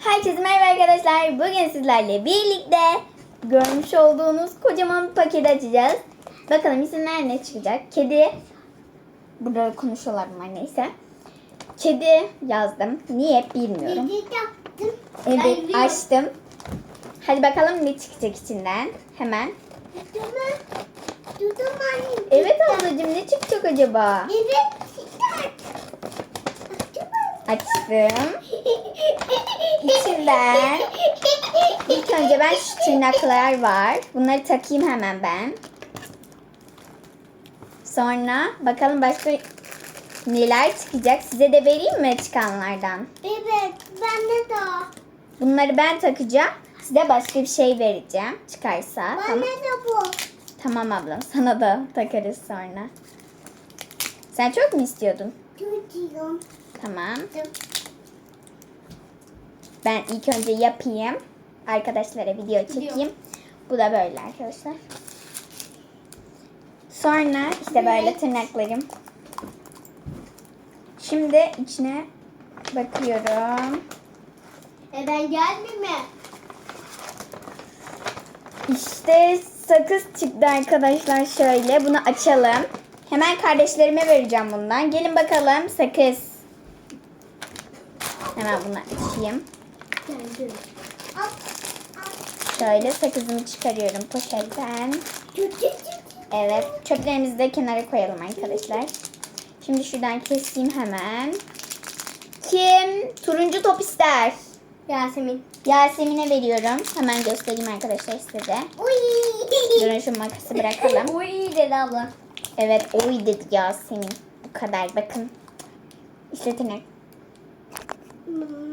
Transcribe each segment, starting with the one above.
Herkese merhaba arkadaşlar. Bugün sizlerle birlikte görmüş olduğunuz kocaman bir paketi açacağız. Bakalım isimler ne çıkacak? Kedi. Burada konuşuyorlar bunlar neyse. Kedi yazdım. Niye bilmiyorum. Yaptım. Evet açtım. Hadi bakalım ne çıkacak içinden. Hemen. Evet ablacığım ne çıkacak acaba? Evet. Açtım. İçinden İlk önce ben şu tırnaklar var. Bunları takayım hemen ben. Sonra bakalım başka neler çıkacak. Size de vereyim mi çıkanlardan? Evet. Ben de daha. Bunları ben takacağım. Size başka bir şey vereceğim. Çıkarsa. Bana Tamam. da bu. Tamam ablam. Sana da takarız sonra. Sen çok mu istiyordun? Tutuyorum. Tamam. Ben ilk önce yapayım. Arkadaşlara video çekeyim. Bu da böyle arkadaşlar. Sonra işte böyle tırnaklarım. Şimdi içine bakıyorum. E ben gelmeyeyim mi? İşte sakız çıktı arkadaşlar şöyle. Bunu açalım. Hemen kardeşlerime vereceğim bundan. Gelin bakalım sakız. Hemen bunu açayım. Şöyle sakızımı çıkarıyorum poşetten. Evet. Çöplerimizi de kenara koyalım arkadaşlar. Şimdi şuradan keseyim hemen. Kim turuncu top ister? Yasemin. Yasemin'e veriyorum. Hemen göstereyim arkadaşlar size. Uy. Durun şu makası bırakalım. Uy dedi abla. Evet oy dedi Yasemin. Bu kadar bakın. İşte tırnak.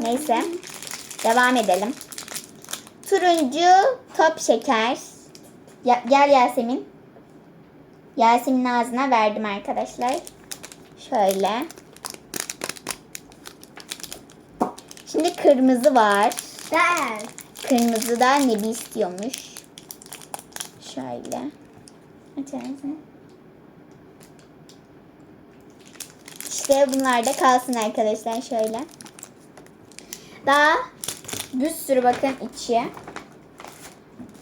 Neyse. Devam edelim. Turuncu top şeker. Ya- gel Yasemin. Yasemin'in ağzına verdim arkadaşlar. Şöyle. Şimdi kırmızı var. Ben. Kırmızı da Nebi istiyormuş. Şöyle. Açar mısın? İşte bunlar da kalsın arkadaşlar şöyle. Daha bir sürü bakın içi.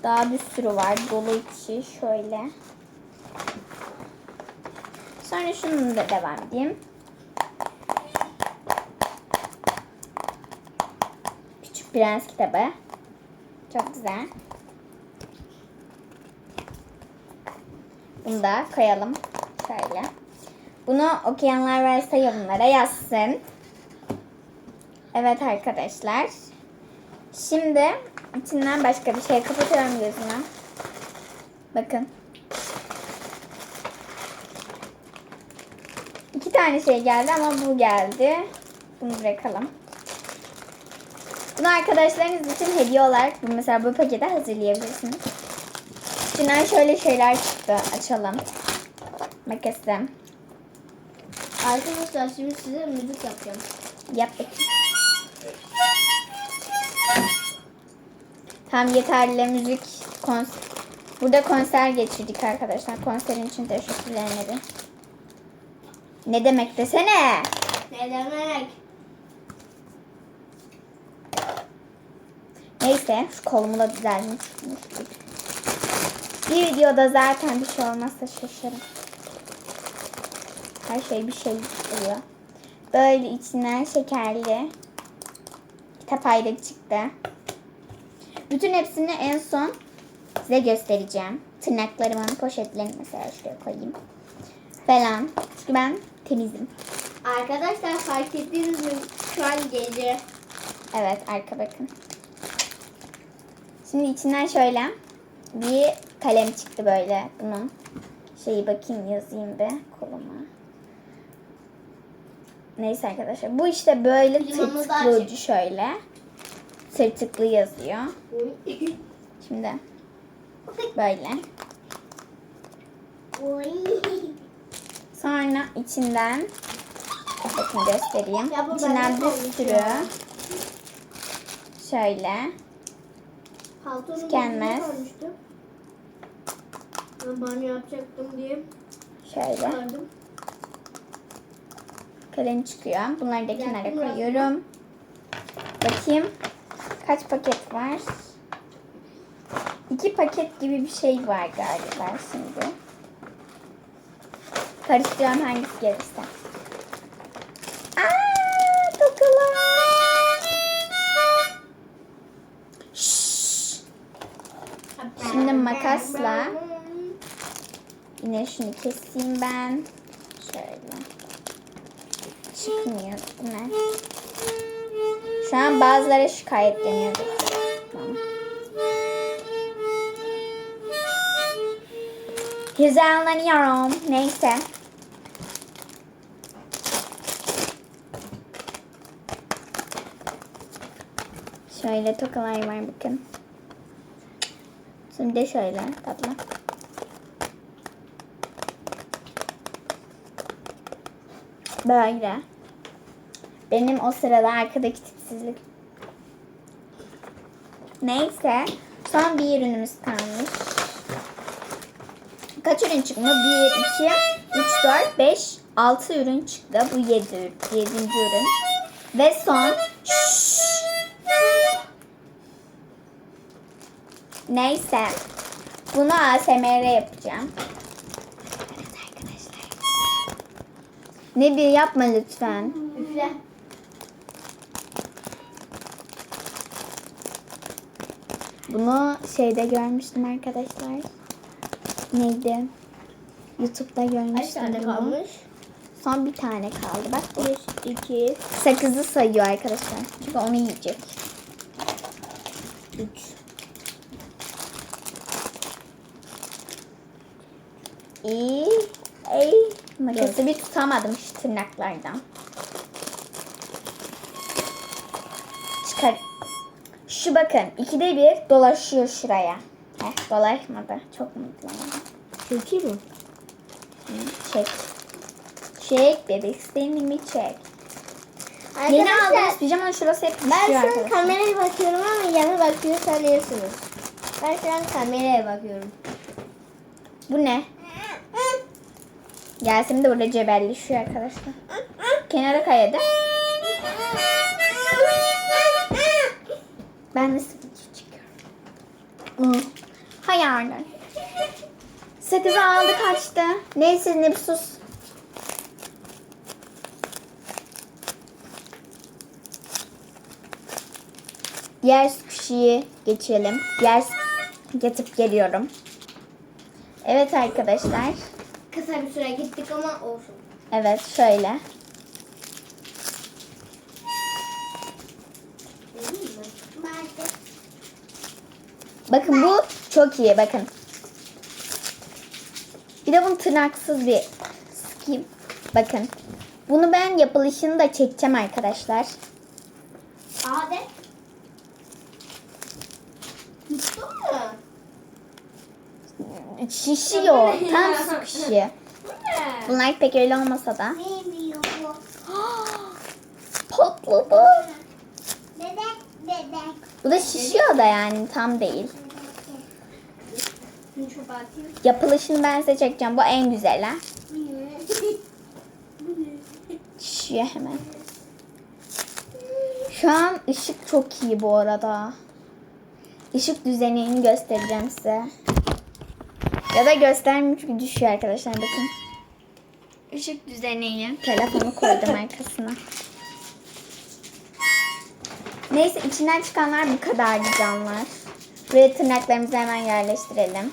Daha bir sürü var dolu içi şöyle. Sonra şununla da devam edeyim. Küçük Prens kitabı. Çok güzel. Bunu da koyalım. Şöyle. Bunu okuyanlar varsa yorumlara yazsın. Evet arkadaşlar. Şimdi içinden başka bir şey kapatıyorum gözümü. Bakın. İki tane şey geldi ama bu geldi. Bunu bırakalım. Bunu arkadaşlarınız için hediye olarak bu- mesela bu pakete hazırlayabilirsiniz. İçinden şöyle şeyler çıktı. Açalım. Makasım. Arkadaşlar şimdi size müzik yapacağım. Yap bakayım. Tam yeterli müzik konser. Burada konser geçirdik arkadaşlar. Konserin için teşekkürler Nebi. Ne demek desene. Ne demek? Neyse şu kolumu da düzelmiş. Bir videoda zaten bir şey olmazsa şaşarım. Her şey bir şey oluyor. Böyle içinden şekerli kitap ayda çıktı. Bütün hepsini en son size göstereceğim. Tırnaklarımın poşetlerini mesela şuraya koyayım. Falan. Çünkü ben temizim. Arkadaşlar fark ettiniz mi? Şu an gece. Evet arka bakın. Şimdi içinden şöyle bir kalem çıktı böyle bunun. Şeyi bakayım yazayım bir koluma. Neyse arkadaşlar. Bu işte böyle ucu şöyle. Tırtıklı yazıyor. Şimdi böyle. Sonra içinden bakın göstereyim. İçinden bir sürü şöyle Tükenmez. Ben banyo yapacaktım diye şöyle kalem çıkıyor. Bunları da kenara koyuyorum. Bakayım. Kaç paket var? İki paket gibi bir şey var galiba şimdi. Karıştırıyorum hangisi gelirse. Aa, tokalar. Şimdi makasla yine şunu keseyim ben. Şöyle. Çıkmıyor mi? Şu an bazıları şikayetleniyor. Tamam. Güzellanıyorum. Neyse. Şöyle tokalar var bakın. Şimdi şöyle tatlı. Böyle. Benim o sırada arkadaki tipsizlik. Neyse. Son bir ürünümüz kalmış. Kaç ürün çıktı? 1, 2, 3, 4, 5, 6 ürün çıktı. Bu 7, 7. ürün. Ve son. Neyse. Bunu ASMR yapacağım. Arkadaşlar. Ne bir yapma lütfen. Üfle. Bunu şeyde görmüştüm arkadaşlar. Neydi? YouTube'da Kaç görmüştüm tane bunu. kalmış? Son bir tane kaldı. Bak. 1, 2, Sakızı sayıyor arkadaşlar. Çünkü onu yiyecek. 3. İyi. Ey. Makası bir tutamadım şu tırnaklardan. Çıkar. Şu bakın. ikide bir dolaşıyor şuraya. Heh, dolaşmadı. Çok mutluyum. Çok iyi mi? Çek. Çek bebek mi çek. Yeni Arkadaşlar aldığımız pijamanın şurası hep ben şu an kameraya bakıyorum ama yana bakıyor sanıyorsunuz. Ben şu an kameraya bakıyorum. Bu ne? Yasemin de burada cebelleşiyor arkadaşlar. Kenara kayadı. Ben de sıkıntı çıkıyorum. Hayalden. Sakızı aldı kaçtı. Neyse ne sus. Diğer kişiyi geçelim. Diğer yatıp geliyorum. Evet arkadaşlar. Kısa bir süre gittik ama olsun. Evet şöyle. Bakın bu çok iyi bakın. Bir de bunu tırnaksız bir sıkayım. Bakın. Bunu ben yapılışını da çekeceğim arkadaşlar. Tuttu mu? Şişiyor. Tam ne? Bunlar pek öyle olmasa da. Patladı. Bebek bebek. Bu da şişiyor da yani tam değil. Yapılışını ben size çekeceğim. Bu en güzel ha. Şişiyor hemen. Şu an ışık çok iyi bu arada. Işık düzenini göstereceğim size. Ya da göstermiyorum çünkü düşüyor arkadaşlar bakın. Işık düzenini. Telefonu koydum arkasına. Neyse içinden çıkanlar bu kadardı canlar. Buraya tırnaklarımızı hemen yerleştirelim.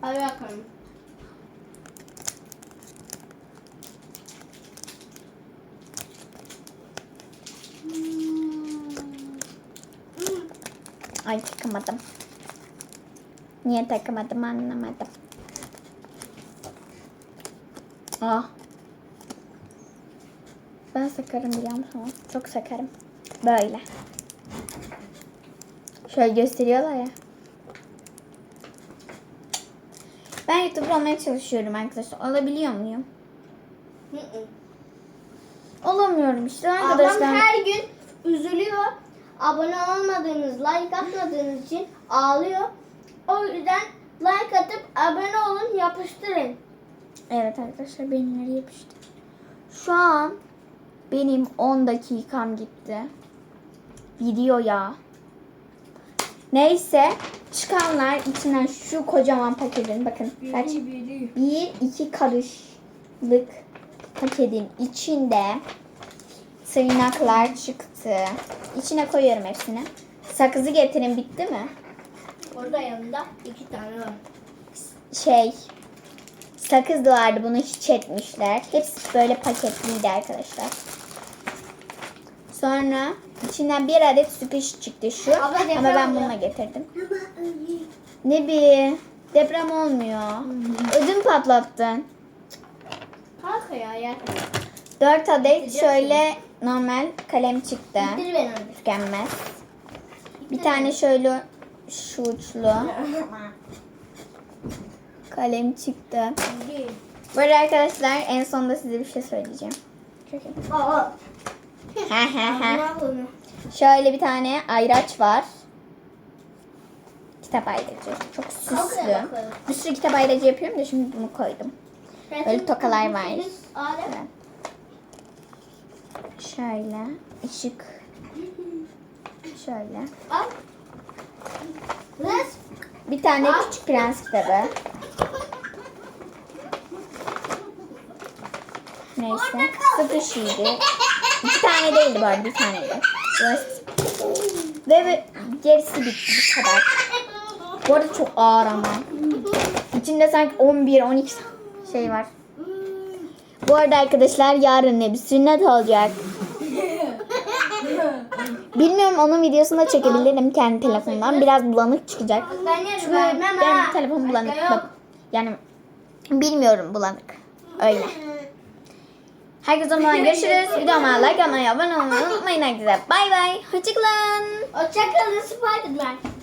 Hadi bakalım. Ay takamadım. Niye takamadım anlamadım. Ah. Ben sakarım biliyor musun? Çok sakarım. Böyle. Şöyle gösteriyorlar ya. Ben YouTuber olmaya çalışıyorum arkadaşlar. Olabiliyor muyum? Hı hı. Olamıyorum işte Ablam arkadaşlar. her gün üzülüyor. Abone olmadığınız, like atmadığınız için ağlıyor. O yüzden like atıp abone olun, yapıştırın. Evet arkadaşlar benimleri yapıştı. Şu an benim 10 dakikam gitti. Video ya. Neyse çıkanlar içinden şu kocaman paketin bakın kaç bir iki karışlık paketin içinde tırnaklar çıktı. İçine koyuyorum hepsini. Sakızı getirin bitti mi? Orada yanında iki tane var. Şey sakız da vardı bunu hiç etmişler. Hepsi böyle paketliydi arkadaşlar. Sonra içinden bir adet sürpriz çıktı şu. Abla Ama ben oluyor. bununla getirdim. Ne bir deprem olmuyor. Ödüm patlattın. Kanka ya yer. 4 adet şöyle normal kalem çıktı. Bitir beni hadi. Tükenmez. Bir tane şöyle şu uçlu kalem çıktı. Bu arada arkadaşlar en sonunda size bir şey söyleyeceğim. Çok iyi. Aa. Şöyle bir tane ayraç var. Kitap ayracı. Çok süslü. Bir sürü kitap ayracı yapıyorum da şimdi bunu koydum. Böyle tokalar var. Evet. Şöyle ışık. Şöyle. Bir tane küçük prens kitabı. Neyse. Sıfır şiiri. İki tane değildi bu arada bir taneydi. Burası. Ve ve gerisi bitti bu kadar. Bu arada çok ağır ama. İçinde sanki 11-12 şey var. Bu arada arkadaşlar yarın ne bir sünnet olacak. Bilmiyorum onun videosunu da çekebilirim kendi telefonumdan. Biraz bulanık çıkacak. Çünkü benim telefon bulanık. Yani bilmiyorum bulanık. Öyle. Herkese o zaman görüşürüz. Videoma like atmayı, abone olmayı unutmayın herkese. Bay bay. Hoşçakalın. Hoşçakalın Spiderman.